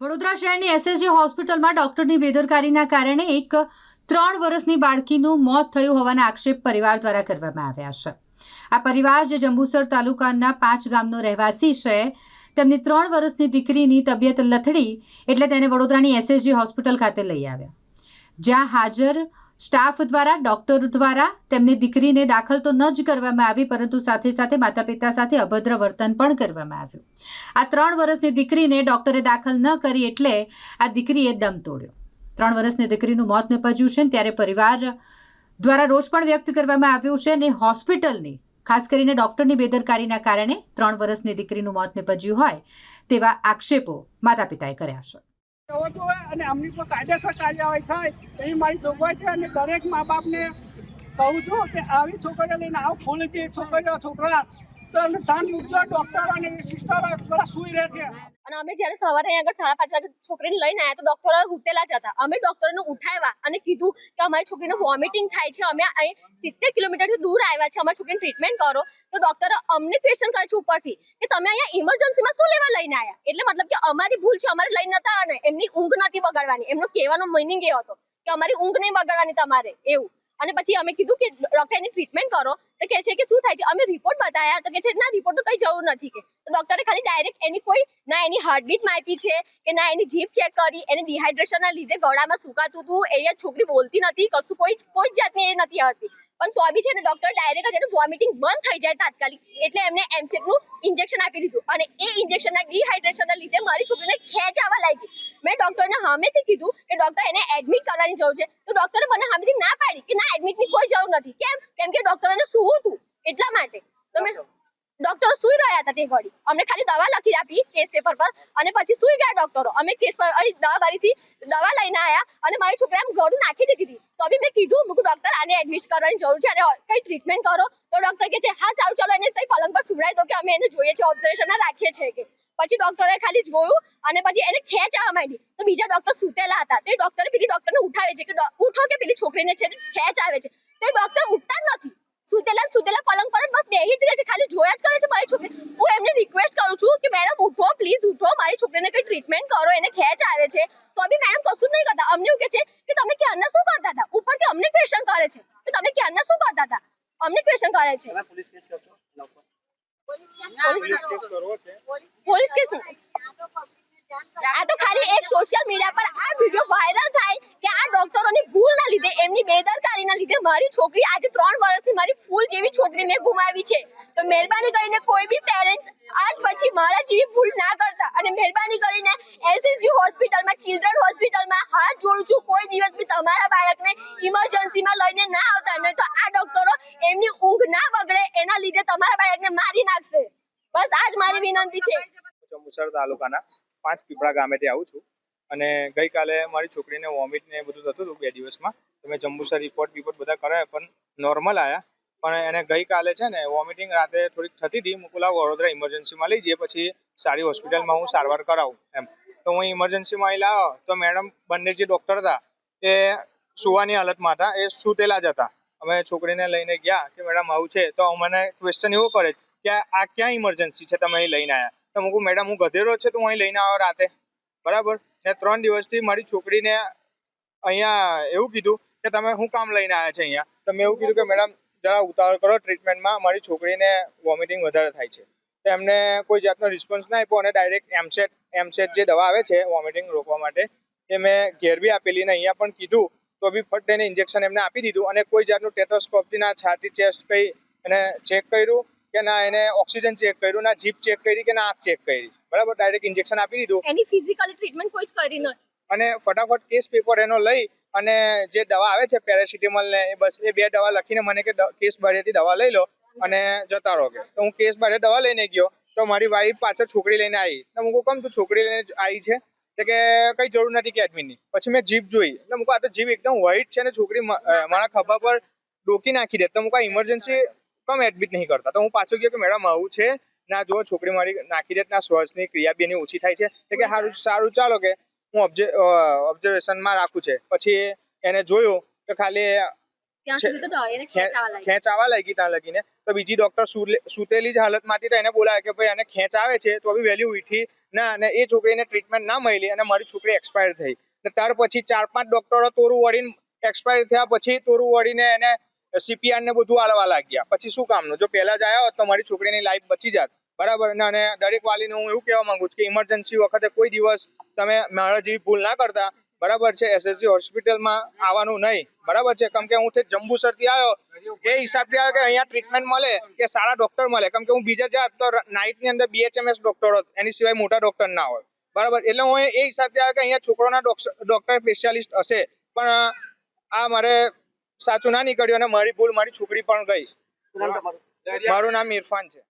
વડોદરા શહેરની એસએસજી હોસ્પિટલમાં ડોક્ટરની બેદરકારીના કારણે એક ત્રણ વર્ષની બાળકીનું મોત થયું હોવાના આક્ષેપ પરિવાર દ્વારા કરવામાં આવ્યા છે. આ પરિવાર જે જંબુસર તાલુકાના પાંચ ગામનો રહેવાસી છે. તેમની ત્રણ વર્ષની દીકરીની તબિયત લથડી એટલે તેને વડોદરાની એસએસજી હોસ્પિટલ ખાતે લઈ આવ્યા. જ્યાં હાજર સ્ટાફ દ્વારા, ડોક્ટરો દ્વારા તેમની દીકરીને દાખલ તો ન જ કરવામાં આવી, પરંતુ સાથે સાથે માતા પિતા સાથે અભદ્ર વર્તન પણ કરવામાં આવ્યું. આ ત્રણ વર્ષની દીકરીને ડોક્ટરે દાખલ ન કરી એટલે આ દીકરીએ દમ તોડ્યો. ત્રણ વર્ષની દીકરીનું મોત નિપજ્યું છે ત્યારે પરિવાર દ્વારા રોષ પણ વ્યક્ત કરવામાં આવ્યો છે અને હોસ્પિટલની, ખાસ કરીને ડોક્ટરની બેદરકારીના કારણે ત્રણ વર્ષની દીકરીનું મોત નિપજ્યું હોય તેવા આક્ષેપો માતા પિતાએ કર્યા છે. અને આમની પર કાયદેસર કાર્યવાહી થાય, એવી મારી જોગવાઈ છે અને દરેક મા બાપને કહું છું કે આવી છોકરીઓ લઈને આવો, ફૂલ છે છોકરીઓ, છોકરા અને અમે જ્યારે સવારે અહીંયા આગળ સાડા પાંચ વાગે છોકરીને લઈને આવ્યા તો ડોક્ટરો ઉઠેલા જ હતા. અમે ડોક્ટરને ઉઠાવ્યા અને કીધું કે અમારી છોકરીને વોમિટિંગ થાય છે. અમે અહીં સિત્તેર કિલોમીટરથી દૂર આવ્યા છે અમારી છોકરીને ટ્રીટમેન્ટ કરો. તો ડોક્ટરે અમને ક્વેશ્ચન કરે છે ઉપરથી કે તમે અહીંયા ઇમરજન્સીમાં શું લેવા લઈને આવ્યા એટલે મતલબ કે અમારી ભૂલ છે. અમારે લઈને નતા અને એમની ઊંઘ નથી બગાડવાની. એમનો કહેવાનો મિનિંગ એ હતો કે અમારી ઊંઘ નહીં બગાડવાની તમારે. એવું. અને પછી અમે કીધું કે ડોક્ટર એની ટ્રીટમેન્ટ કરો. તો કહે છે કે શું થાય છે? અમે રિપોર્ટ બતાવ્યા તો કે છે, ના રિપોર્ટ તો કઈ જરૂર નથી કે. ડોક્ટરે ખાલી ડાયરેક્ટ એની કોઈ, ના, એની હાર્ટબીટ માપી છે કે ના, એની જીભ ચેક કરી, એને ડિહાઇડ્રેશનના લીધે ગળામાં સુકાતું હતું. એ છોકરી બોલતી નથી, કશું, કોઈ કોઈ જાતની એ નથી આવતી પણ તો બી છે ને ડોક્ટર ડાયરેક્ટ જ એને વોમિટિંગ બંધ થઈ જાય તાત્કાલિક. એટલે એમને એમસેટનું ઇન્જેક્શન આપી દીધું. અને એ ઇન્જેક્શનના ડિહાઇડ્રેશનના લીધે મારી છોકરીને ખેંચ આવવા લાગી. મેં ડોક્ટરને સામેથી કીધું કે ડોક્ટર એને એડમિટ કરવાની જરૂર છે. તો ડોક્ટરે મને સામેથી ના પાડી કે, ના એડમિટની કોઈ જરૂર નથી. કેમ? કેમ કે ડોક્ટરોને હતું. એટલા માટે. તો મેં ડોક્ટરો સુઈ રહ્યા હતા તે ઘડી. અમને ખાલી દવા લખી આપી કેસ પેપર પર અને પછી સુઈ ગયા ડોક્ટરો અમે કેસ પર અહીં દવા બારીથી દવા લઈને આવ્યા અને મારી છોકરાએ ગળું નાખી દીધી હતી. તો બી મેં કીધું મૂકું ડોક્ટર આને એડમિટ કરવાની જરૂર છે અને કઈ ટ્રીટમેન્ટ કરો. તો ડોક્ટર કે છે હા સારું ચાલો એને કઈ પલંગ પર સુવડાવી દો કે અમે એને જોઈએ છે ઓબ્ઝર્વેશનમાં રાખીએ છીએ કે. પછી ડોક્ટરે ખાલી જોયું અને પછી એને ખેંચ આવવા માંડી. તો બીજા ડોક્ટર સૂતેલા હતા. તો એ ડોક્ટરે પેલી ડોક્ટરને ઉઠાવે છે કે ઉઠો કે પેલી છોકરીને છે ખેંચ આવે છે. તો ડોક્ટર ઉઠતા જ નથી. સુતેલા સુતેલા પલંગ પર બસ બેહી જ રહે છે ખાલી જોયા જ કરે છે મારી છોકરી. હું એમને રિક્વેસ્ટ કરું છું કે મેડમ ઉઠો પ્લીઝ ઉઠો. મારી છોકરીને કઈ ટ્રીટમેન્ટ કરો એને ખેંચ આવે છે. તો બી મેડમ કશું જ નહીં કરતા. અમને એવું કે છે કે તમે ક્યારના શું કરતા હતા? ઉપરથી અમને ક્વેશ્ચન કરે છે. કે તમે ક્યારના શું કરતા હતા? અમને ક્વેશ્ચન કરે છે. પોલીસ કેસ કરશો પોલીસ કેસ પોલીસ કેસ નહીં. આ તો ખાલી એક સોશિયલ મીડિયા પર આ વિડિયો વાયરલ થાય કે આ ડોક્ટરોની ભૂલના લીધે, એમની બેદરકારીના લીધે મારી છોકરી આજે ત્રણ વર્ષની મારી ફૂલ જેવી છોકરી મેં ગુમાવી છે. તો મહેરબાની કરીને કોઈ બી પેરેન્ટ્સ આજ પછી મારા જેવી ભૂલ ના કરતા અને મહેરબાની કરીને એસએસજી હોસ્પિટલમાં ચિલ્ડ્રન હોસ્પિટલમાં હાથ જોડું છું કોઈ દિવસ બી તમારા બાળકને ઇમરજન્સીમાં લઈને ના આવતા, નહીં તો આ ડોક્ટરો એમની ઊંઘ ના બગડે, એના લીધે તમારા બાળકને મારી નાખશે. બસ આજ મારી વિનંતી છે. હું તાલુકાના પાંચ પીપળા ગામેથી આવું છું. અને ગઈકાલે મારી છોકરીને વોમિટ ને બધું થતું હતું બે દિવસમાં. તો મેં જંબુસર રિપોર્ટ બિપોર્ટ બધા કરાયા પણ નોર્મલ આવ્યા પણ એને ગઈકાલે છે ને વોમિટિંગ રાતે થોડીક થતી હતી. હું વડોદરા ઇમરજન્સીમાં લઈ જઈએ પછી સારી હોસ્પિટલમાં હું સારવાર કરાવું એમ. તો હું ઇમરજન્સીમાં અહીં લાવ્યો તો મેડમ બંને જે ડૉક્ટર હતા, એ સુવાની હાલતમાં હતા. એ સૂતેલા જ હતા. અમે છોકરીને લઈને ગયા કે મેડમ આવું છે. તો અમને ક્વેશ્ચન એવો કરે કે આ ક્યાં ઇમરજન્સી છે તમે અહીં લઈને આવ્યા તો હું મેડમ, હું ગધેરો છે, તો હું અહીં લઈને આવ્યો રાતે. બરાબર? ને ત્રણ દિવસથી મારી છોકરીને અહીંયા એવું કીધું કે, તમે શું કામ લઈને આવ્યા છે અહીંયા? તો મેં એવું કીધું કે, મેડમ, જરા ઉતાવળ કરો, ટ્રીટમેન્ટમાં મારી છોકરીને વોમિટિંગ વધારે થાય છે. તો એમને કોઈ જાતનો રિસ્પોન્સ ના આપ્યો અને ડાયરેક્ટ એમસેટ એમસેટ જે દવા આવે છે વોમિટિંગ રોકવા માટે, એ મેં ઘેર બી આપેલી ને અહીંયા પણ કીધું, તો બી ફટ એને ઇન્જેક્શન એમને આપી દીધું અને કોઈ જાતનું ટેટોસ્કોપથી ના છાતી ચેસ્ટ કઈ એને ચેક કર્યું કે ના એને ઓક્સિજન ચેક કર્યું ના જીપ ચેક કરી કે ના આંખ ચેક કરી. બરાબર? ડાયરેક્ટ ઇન્જેક્શન આપી દીધું. એની ફિઝિકલી ટ્રીટમેન્ટ કોઈ જ કરી નથી. અને ફટાફટ કેસ પેપર એનો લઈ અને જે દવા આવે છે પેરાસિટેમોલ ને એ બસ એ બે દવા લખીને મને કે કેસ બારેથી દવા લઈ લો અને જતા રહો કે. તો હું કેસ બારે દવા લઈને ગયો. તો મારી વાઈફ પાછળ છોકરી લઈને આવી. તો હું કહું કેમ તું છોકરી લઈને આવી છે? એટલે કે કઈ જરૂર નથી કે એડમિટની પછી મેં જીપ જોઈ. એટલે મૂકો આ તો જીભ એકદમ વ્હાઈટ છે ને છોકરી મારા ખભા પર ડોકી નાખી દે. તો મૂકો ઇમરજન્સી કમ એડમિટ નહીં કરતા. તો હું પાછો ગયો કે મેડમ આવું છે. ના જો છોકરી મારી નાખી દે ના શ્વાસની ક્રિયા બી એની ઓછી થાય છે. તો કે સારું સારું ચાલો કે હું ઓબ્ઝર્વેશનમાં રાખું છે. પછી એને જોયું કે ખાલી ખેંચ આવવા લાગી. ત્યાં લગીને. તો બીજી ડોક્ટર સુતેલી જ હાલતમાંથી તો એને બોલાવે કે ભાઈ એને ખેંચ આવે છે તો બી વહેલી ઉઠી ના અને એ છોકરીને ટ્રીટમેન્ટ ના મળી અને મારી છોકરી એક્સપાયર થઈ. ત્યાર પછી ચાર પાંચ ડોક્ટરો તોરું વળીને એક્સપાયર થયા. પછી તોરું વળીને એને સીપીઆર ને બધું આલવા લાગ્યા. પછી શું કામનું? જો પહેલા જ આવ્યા હોત તો મારી છોકરીની લાઈફ બચી જાત. બરાબર? ને અને દરેક વાલીને હું એવું કહેવા માંગુ છું કે ઇમરજન્સી વખતે કોઈ દિવસ તમે મારા જેવી ભૂલ ના કરતા. બરાબર છે? એસએસજી હોસ્પિટલમાં આવવાનું નહીં. બરાબર છે? કેમ કે હું જંબુસરથી આવ્યો એ હિસાબથી આવ્યો કે અહીંયા ટ્રીટમેન્ટ મળે કે સારા ડોક્ટર મળે. કેમ કે હું બીજા જાત તો નાઇટની અંદર બીએચએમએસ ડોક્ટર હોત. એની સિવાય મોટા ડોક્ટર ના હોય. બરાબર? એટલે હું એ હિસાબથી આવ્યો કે અહીંયા છોકરોના ડોક્ટર સ્પેશિયાલિસ્ટ હશે. પણ આ મારે સાચું ના નીકળ્યું અને મારી ભૂલ મારી છોકરી પણ ગઈ. મારું નામ ઇરફાન છે.